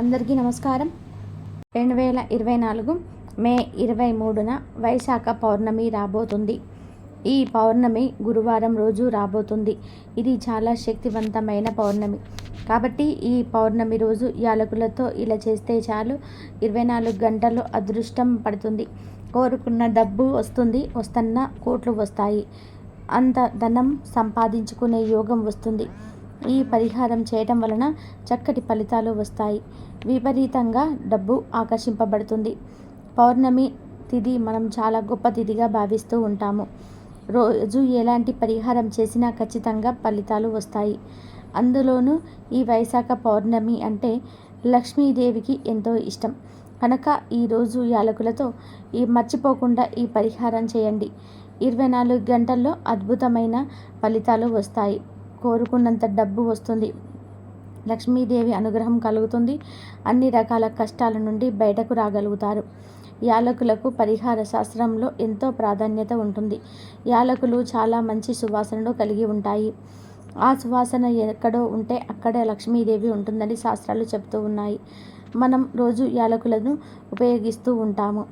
అందరికీ నమస్కారం. రెండు వేల ఇరవై నాలుగు మే ఇరవై మూడున వైశాఖ పౌర్ణమి రాబోతుంది. ఈ పౌర్ణమి గురువారం రోజు రాబోతుంది. ఇది చాలా శక్తివంతమైన పౌర్ణమి. కాబట్టి ఈ పౌర్ణమి రోజు యాలకులతో ఇలా చేస్తే చాలు. ఇరవై నాలుగు గంటలు అదృష్టం పడుతుంది. కోరుకున్న డబ్బు వస్తుంది. వస్తున్న కోట్లు వస్తాయి. అంత ధనం సంపాదించుకునే యోగం వస్తుంది. ఈ పరిహారం చేయటం వలన చక్కటి ఫలితాలు వస్తాయి. విపరీతంగా డబ్బు ఆకర్షింపబడుతుంది. పౌర్ణమి తిథి మనం చాలా గొప్ప తిథిగా భావిస్తూ ఉంటాము. రోజు ఎలాంటి పరిహారం చేసినా ఖచ్చితంగా ఫలితాలు వస్తాయి. అందులోనూ ఈ వైశాఖ పౌర్ణమి అంటే లక్ష్మీదేవికి ఎంతో ఇష్టం. కనుక ఈరోజు యాలకులతో ఈ మర్చిపోకుండా ఈ పరిహారం చేయండి. ఇరవై నాలుగు గంటల్లో అద్భుతమైన ఫలితాలు వస్తాయి. కోరుకున్నంత డబ్బు వస్తుంది. లక్ష్మీదేవి అనుగ్రహం కలుగుతుంది. అన్ని రకాల కష్టాల నుండి బయటకు రాగలుగుతారు. యాలకులకు పరిహార శాస్త్రంలో ఎంతో ప్రాధాన్యత ఉంటుంది. యాలకులు చాలా మంచి సువాసనను కలిగి ఉంటాయి. ఆ సువాసన ఎక్కడో ఉంటే అక్కడే లక్ష్మీదేవి ఉంటుందని శాస్త్రాలు చెప్తూ ఉన్నాయి. మనం రోజు యాలకులను ఉపయోగిస్తూ ఉంటాము.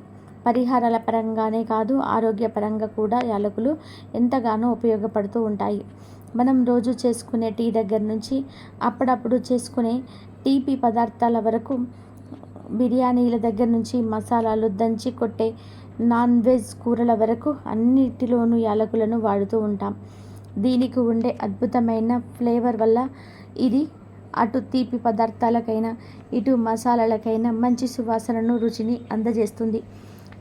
పరిహారాల పరంగానే కాదు ఆరోగ్యపరంగా కూడా యాలకులు ఎంతగానో ఉపయోగపడుతూ ఉంటాయి. మనం రోజు చేసుకునే టీ దగ్గర నుంచి అప్పుడప్పుడు చేసుకునే టీపీ పదార్థాల వరకు బిర్యానీల దగ్గర నుంచి మసాలాలు దంచి కొట్టే నాన్ వెజ్ కూరల వరకు అన్నిటిలోనూ యాలకులను వాడుతూ ఉంటాం. దీనికి ఉండే అద్భుతమైన ఫ్లేవర్ వల్ల ఇది అటు తీపి పదార్థాలకైనా ఇటు మసాలాలకైనా మంచి సువాసనను రుచిని అందజేస్తుంది.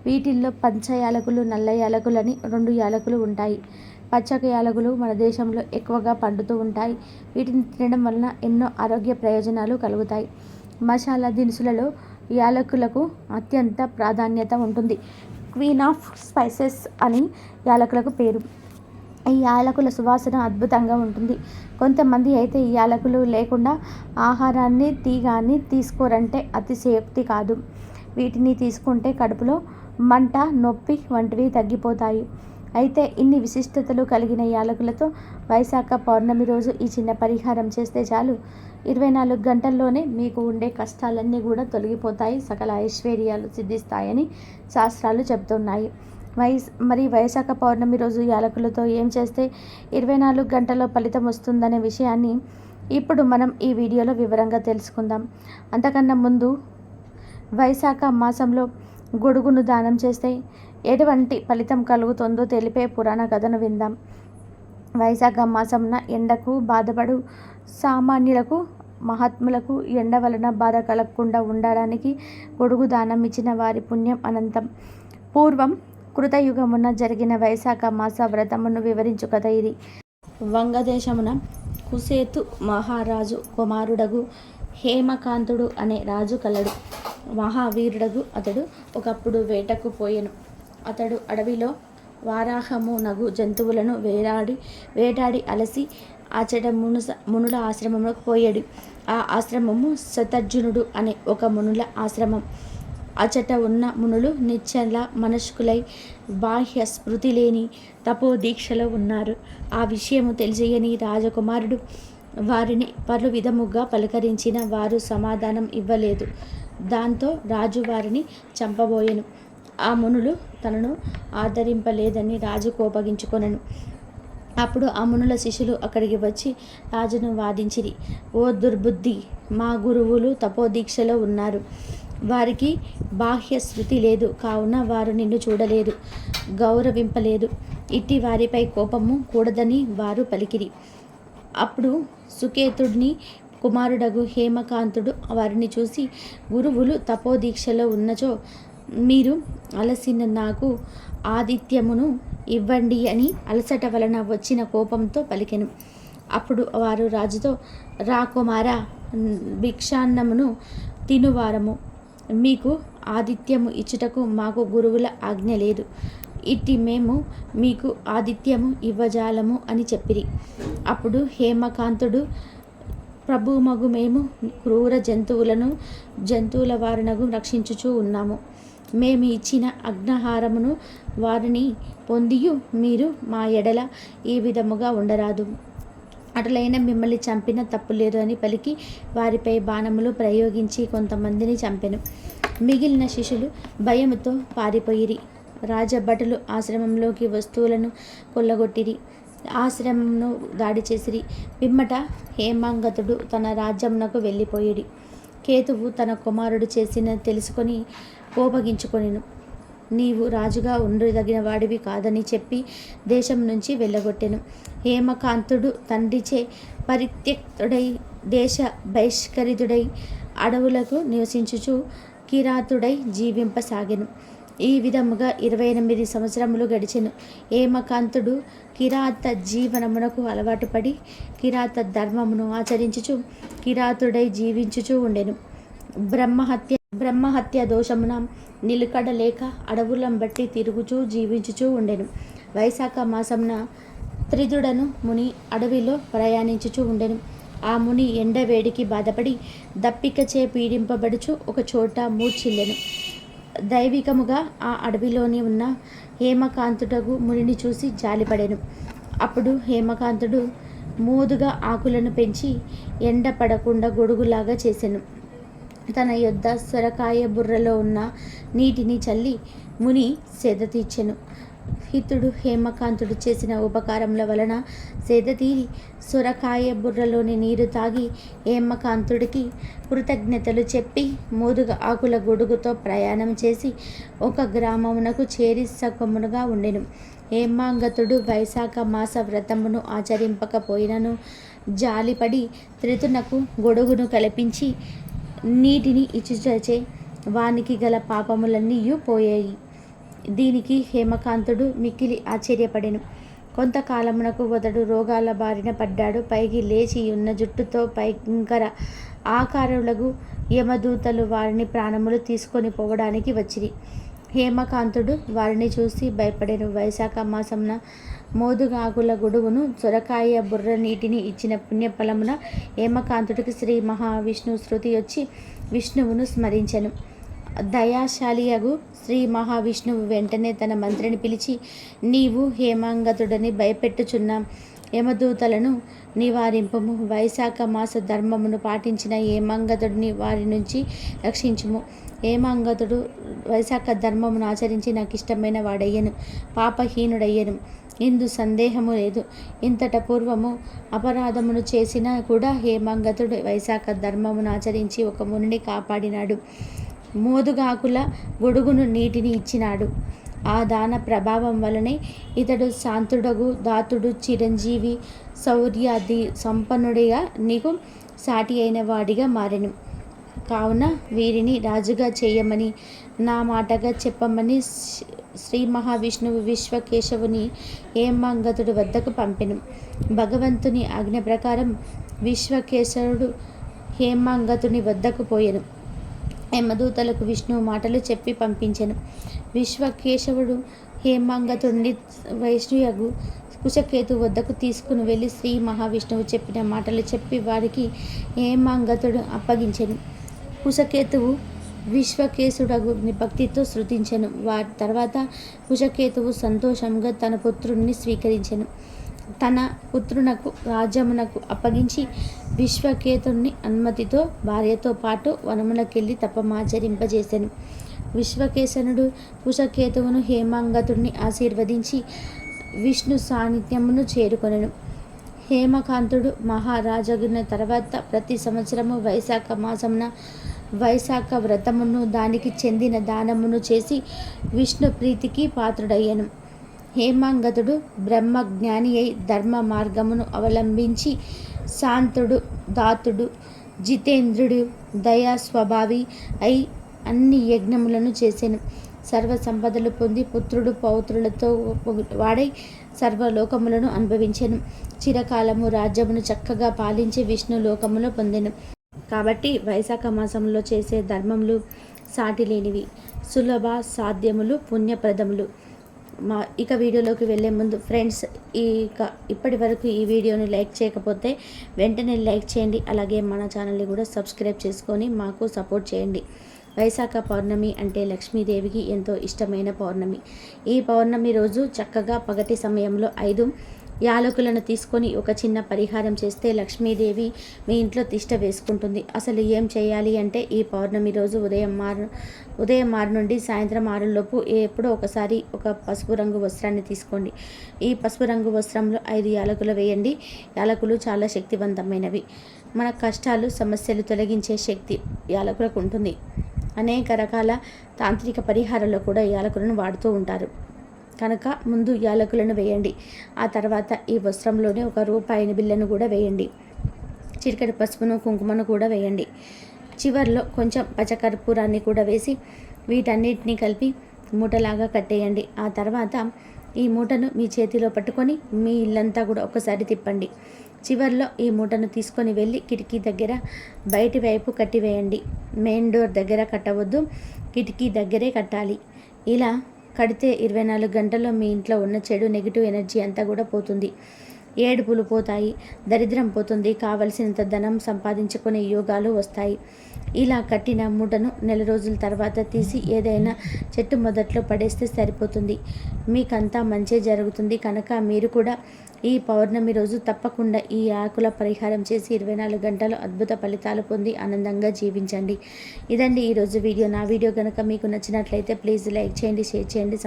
వీటిల్లో పంచ యాలకులు నల్ల యాలకులు అని రెండు యాలకులు ఉంటాయి. పచ్చక యాలకులు మన దేశంలో ఎక్కువగా పండుతూ ఉంటాయి. వీటిని తినడం వలన ఎన్నో ఆరోగ్య ప్రయోజనాలు కలుగుతాయి. మసాలా దినుసులలో యాలకులకు అత్యంత ప్రాధాన్యత ఉంటుంది. క్వీన్ ఆఫ్ స్పైసెస్ అని యాలకులకు పేరు. ఈ యాలకుల సువాసన అద్భుతంగా ఉంటుంది. కొంతమంది అయితే ఈ యాలకులు లేకుండా ఆహారాన్ని తీగాన్ని తీసుకోరంటే అతిశయోక్తి కాదు. వీటిని తీసుకుంటే కడుపులో మంట నొప్పి వంటివి తగ్గిపోతాయి. అయితే ఇన్ని విశిష్టతలు కలిగిన యాలకులతో వైశాఖ పౌర్ణమి రోజు ఈ చిన్న పరిహారం చేస్తే చాలు. ఇరవై నాలుగు గంటల్లోనే మీకు ఉండే కష్టాలన్నీ కూడా తొలగిపోతాయి. సకల ఐశ్వర్యాలు సిద్ధిస్తాయని శాస్త్రాలు చెప్తున్నాయి వైస్ మరి వైశాఖ పౌర్ణమి రోజు యాలకులతో ఏం చేస్తే ఇరవై నాలుగు గంటల్లో ఫలితం వస్తుందనే విషయాన్ని ఇప్పుడు మనం ఈ వీడియోలో వివరంగా తెలుసుకుందాం. అంతకన్నా ముందు వైశాఖ మాసంలో గొడుగును దానం చేస్తే ఎటువంటి ఫలితం కలుగుతుందో తెలిపే పురాణ కథను విందాం. వైశాఖ మాసంన ఎండకు బాధపడు సామాన్యులకు మహాత్ములకు ఎండ వలన బాధ కలగకుండా ఉండడానికి గొడుగు దానం ఇచ్చిన వారి పుణ్యం అనంతం. పూర్వం కృతయుగమున జరిగిన వైశాఖ మాస వ్రతమును వివరించు కథ ఇది. వంగదేశమున కుసేతు మహారాజు కుమారుడగు హేమకాంతుడు అనే రాజు కలడు. మహావీరుడగు అతడు ఒకప్పుడు వేటకు పోయెను. అతడు అడవిలో వారాహము నగు జంతువులను వేటాడి వేటాడి అలసి ఆచట మునుస మునుల ఆశ్రమంలోకి పోయాడు. ఆ ఆశ్రమము శతర్జునుడు అనే ఒక మునుల ఆశ్రమం. అచట ఉన్న మునులు నిశ్చల మనస్కులై బాహ్య స్మృతి లేని తపోదీక్షలో ఉన్నారు. ఆ విషయము తెలియని రాజకుమారుడు వారిని పలు విధముగా పలకరించిన వారు సమాధానం ఇవ్వలేదు. దాంతో రాజు వారిని చంపబోయెను. ఆ మునులు తనను ఆదరింపలేదని రాజు కోపగించుకొనను. అప్పుడు ఆ మునుల శిష్యులు అక్కడికి వచ్చి రాజును వాదించిరి. ఓ దుర్బుద్ధి మా గురువులు తపోదీక్షలో ఉన్నారు. వారికి బాహ్య శృతి లేదు కావున వారు నిన్ను చూడలేదు గౌరవింపలేదు. ఇట్టి వారిపై కోపము కూడదని వారు పలికిరి. అప్పుడు సుకేతుడిని కుమారుడగు హేమకాంతుడు వారిని చూసి గురువులు తపోదీక్షలో ఉన్నచో మీరు అలసిన నాకు ఆదిత్యమును ఇవ్వండి అని అలసట వలన వచ్చిన కోపంతో పలికెను. అప్పుడు వారు రాజుతో రాకుమార భిక్షాన్నమును తినువారము. మీకు ఆదిత్యము ఇచ్చుటకు మాకు గురువుల ఆజ్ఞ లేదు. ఇట్టి మేము మీకు ఆదిత్యము ఇవ్వజాలము అని చెప్పిరి. అప్పుడు హేమకాంతుడు ప్రభుమగు మేము క్రూర జంతువులను జంతువుల వారినగు రక్షించుచూ ఉన్నాము. మేము ఇచ్చిన అగ్నహారమును వారిని పొందియు మీరు మా ఎడల ఈ విధముగా ఉండరాదు. అటులైన మిమ్మల్ని చంపిన తప్పు లేదు అని పలికి వారిపై బాణములు ప్రయోగించి కొంతమందిని చంపెను. మిగిలిన శిష్యులు భయముతో పారిపోయిరి. రాజభటులు ఆశ్రమంలోకి వస్తువులను కొల్లగొట్టిరి. ఆశ్రమంను దాడి చేసిరి. పిమ్మట హేమాంగతుడు తన రాజ్యమునకు వెళ్ళిపోయిడి కేతువు తన కుమారుడు చేసిన తెలుసుకొని కోపగించుకొనిను. నీవు రాజుగా ఉండదగిన వాడివి కాదని చెప్పి దేశం నుంచి వెళ్ళగొట్టెను. హేమకాంతుడు తండ్రిచే పరిత్యక్తుడై దేశ బహిష్కరితుడై అడవులకు నివసించుచు కిరాతుడై జీవింపసాగెను. ఈ విధముగా ఇరవై ఎనిమిది సంవత్సరములు గడిచెను. హేమకాంతుడు కిరాత జీవనమునకు అలవాటు పడి కిరాత ధర్మమును ఆచరించుచు కిరాతుడై జీవించుచూ ఉండెను. బ్రహ్మహత్య బ్రహ్మహత్య దోషమున నిలకడలేక అడవులం బట్టి తిరుగుచూ జీవించుచూ ఉండెను. వైశాఖ మాసమున త్రిదుడను ముని అడవిలో ప్రయాణించుచూ ఉండెను. ఆ ముని ఎండ వేడికి బాధపడి దప్పికచే పీడింపబడుచు ఒక చోట మూర్చిల్లెను దైవికముగా ఆ అడవిలోని ఉన్న హేమకాంతుడగు మునిని చూసి జాలిపడెను. అప్పుడు హేమకాంతుడు మోదుగా ఆకులను పెంచి ఎండ పడకుండా గొడుగులాగా చేసెను. తన యొద్ద సొరకాయ బుర్రలో ఉన్న నీటిని చల్లి ముని సేద తీర్చెను హితుడు హేమకాంతుడు చేసిన ఉపకారముల వలన సేద తీరి సొరకాయ బుర్రలోని నీరు తాగి హేమకాంతుడికి కృతజ్ఞతలు చెప్పి మోదుగ ఆకుల గొడుగుతో ప్రయాణం చేసి ఒక గ్రామమునకు చేరి సగమునుగా ఉండెను. హేమాంగతుడు వైశాఖ మాస వ్రతమును ఆచరింపకపోయినను జాలిపడి త్రితునకు గొడుగును కల్పించి నీటిని ఇచ్చిచచే వానికి గల పాపములన్నీ పోయాయి. దీనికి హేమకాంతుడు మిక్కిలి ఆశ్చర్యపడెను. కొంతకాలమునకు వదడు రోగాల బారిన పడ్డాడు. పైకి లేచి ఉన్న జుట్టుతో భయంకర ఆకారులకు యమదూతలు వారిని ప్రాణములు తీసుకొని పోవడానికి వచ్చిరి. హేమకాంతుడు వారిని చూసి భయపడెను. వైశాఖ మాసంన మోదుగాకుల గొడుగును సొరకాయ బుర్ర నీటిని ఇచ్చిన పుణ్యఫలమున హేమకాంతుడికి శ్రీ మహావిష్ణు శృతి వచ్చి విష్ణువును స్మరించెను. దయాశాలియగు శ్రీ మహావిష్ణువు వెంటనే తన మంత్రిని పిలిచి నీవు హేమాంగతుడని భయపెట్టుచున్న. యమదూతలను నివారింపము. వైశాఖ మాస ధర్మమును పాటించిన హేమాంగతుడిని వారి నుంచి రక్షించుము. హేమాంగతుడు వైశాఖ ధర్మమును ఆచరించి నాకు ఇష్టమైన వాడయ్యను. పాపహీనుడయ్యను. ఇందు సందేహము లేదు. ఇంతట పూర్వము అపరాధమును చేసినా కూడా హేమాంగతుడు వైశాఖ ధర్మమును ఆచరించి ఒక మునిని కాపాడినాడు. మోదుగాకుల గొడుగును నీటిని ఇచ్చినాడు. ఆ దాన ప్రభావం వలనే ఇతడు శాంతుడగు దాతుడు చిరంజీవి శౌర్యాది సంపన్నుడిగా నీకు సాటి అయిన వాడిగా మారెను. కావున వీరిని రాజుగా చేయమని నా మాటగా చెప్పమని శ్రీ మహావిష్ణువు విశ్వకేశవుని హేమాంగతుడి వద్దకు పంపెను. భగవంతుని ఆజ్ఞ ప్రకారం విశ్వకేశవుడు హేమాంగతుని వద్దకు పోయెను. యమదూతలకు విష్ణువు మాటలు చెప్పి పంపించెను. విశ్వకేశవుడు హేమాంగతుడిని వైష్ణుయగు కుశకేతు వద్దకు తీసుకుని వెళ్ళి శ్రీ మహావిష్ణువు చెప్పిన మాటలు చెప్పి వారికి హేమాంగతుడు అప్పగించెను. కుశకేతువు విశ్వకేశుడగు భక్తితో శృతించెను వాటి తర్వాత కుశకేతువు సంతోషంగా తన పుత్రుణ్ణి స్వీకరించెను. తన పుత్రునకు రాజ్యమునకు అప్పగించి విశ్వకేతుణ్ణి అనుమతితో భార్యతో పాటు వనమునకెళ్ళి తపమాచరింపజేశాను విశ్వకేశనుడు కుశకేతువును హేమాంగతుడిని ఆశీర్వదించి విష్ణు సాన్నిధ్యమును చేరుకొనెను. హేమకాంతుడు మహారాజగిన తర్వాత ప్రతి సంవత్సరము వైశాఖ మాసమున వైశాఖ వ్రతమును దానికి చెందిన దానమును చేసి విష్ణు ప్రీతికి పాత్రుడయ్యను. హేమాంగతుడు బ్రహ్మజ్ఞాని అయి ధర్మ మార్గమును అవలంబించి శాంతుడు దాతుడు జితేంద్రుడు దయా స్వభావి అయి అన్ని యజ్ఞములను చేశాను సర్వ సంపదలు పొంది పుత్రుడు పౌత్రులతో వాడై సర్వలోకములను అనుభవించెను. చిరకాలము రాజ్యమును చక్కగా పాలించి విష్ణు లోకమును పొందెను. కాబట్టి వైశాఖ మాసంలో చేసే ధర్మములు సాటి లేనివి సులభ సాధ్యములు పుణ్యప్రదములు. మా ఇక వీడియోలోకి వెళ్ళే ముందు ఫ్రెండ్స్ ఇక ఇప్పటి వరకు ఈ వీడియోని లైక్ చేయకపోతే వెంటనే లైక్ చేయండి. అలాగే మన ఛానల్ని కూడా సబ్స్క్రైబ్ చేసుకొని మాకు సపోర్ట్ చేయండి. వైశాఖ పౌర్ణమి అంటే లక్ష్మీదేవికి ఎంతో ఇష్టమైన పౌర్ణమి. ఈ పౌర్ణమి రోజు చక్కగా పగటి సమయంలో ఐదు యాలకులను తీసుకొని ఒక చిన్న పరిహారం చేస్తే లక్ష్మీదేవి మీ ఇంట్లో తిష్ట వేసుకుంటుంది. అసలు ఏం చేయాలి అంటే ఈ పౌర్ణమి రోజు ఉదయం మారు ఉదయం ఆరు నుండి సాయంత్రం ఆరులోపు ఎప్పుడో ఒకసారి ఒక పసుపు రంగు వస్త్రాన్ని తీసుకోండి. ఈ పసుపు రంగు వస్త్రంలో ఐదు యాలకులు వేయండి. యాలకులు చాలా శక్తివంతమైనవి. మన కష్టాలు సమస్యలు తొలగించే శక్తి యాలకులకు ఉంటుంది. అనేక రకాల తాంత్రిక పరిహారాల్లో కూడా యాలకులను వాడుతూ ఉంటారు. కనుక ముందు యాలకులను వేయండి. ఆ తర్వాత ఈ వస్త్రంలోనే ఒక రూపాయిని బిళ్ళను కూడా వేయండి. చిటికెడు పసుపును కుంకుమను కూడా వేయండి. చివర్లో కొంచెం పచ్చకర్పూరాన్ని కూడా వేసి వీటన్నిటిని కలిపి మూటలాగా కట్టేయండి. ఆ తర్వాత ఈ మూటను మీ చేతిలో పట్టుకొని మీ ఇల్లంతా కూడా ఒకసారి తిప్పండి. చివర్లో ఈ మూటను తీసుకొని వెళ్ళి కిటికీ దగ్గర బయటి వైపు కట్టివేయండి. మెయిన్ డోర్ దగ్గర కట్టవద్దు కిటికీ దగ్గరే కట్టాలి. ఇలా కడితే ఇరవై నాలుగు గంటల్లో మీ ఇంట్లో ఉన్న చెడు నెగిటివ్ ఎనర్జీ అంతా కూడా పోతుంది. ఏడుపులు పోతాయి దరిద్రం పోతుంది కావలసినంత ధనం సంపాదించుకునే యోగాలు వస్తాయి. ఇలా కట్టిన మూటను నెల రోజుల తర్వాత తీసి ఏదైనా చెట్టు మొదట్లో పడేస్తే సరిపోతుంది. మీకంతా మంచి జరుగుతుంది. కనుక మీరు కూడా ఈ పౌర్ణమి రోజు తప్పకుండా ఈ ఆకుల పరిహారం చేసి ఇరవై నాలుగు గంటలు అద్భుత ఫలితాలు పొంది ఆనందంగా జీవించండి. ఇదండి ఈరోజు వీడియో. నా వీడియో కనుక మీకు నచ్చినట్లయితే ప్లీజ్ లైక్ చేయండి షేర్ చేయండి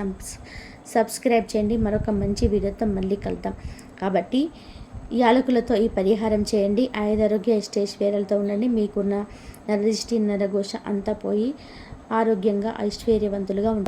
సబ్స్క్రైబ్ చేయండి. మరొక మంచి వీడియోతో మళ్ళీ కలుద్దాం. కాబట్టి యాలకులతో ఈ పరిహారం చేయండి. ఆయుధారోగ్య ఐశ్వర్యాలతో ఉండండి. మీకున్న నరదిష్టి నరఘోష అంతా పోయి ఆరోగ్యంగా ఐశ్వర్యవంతులుగా ఉంటాం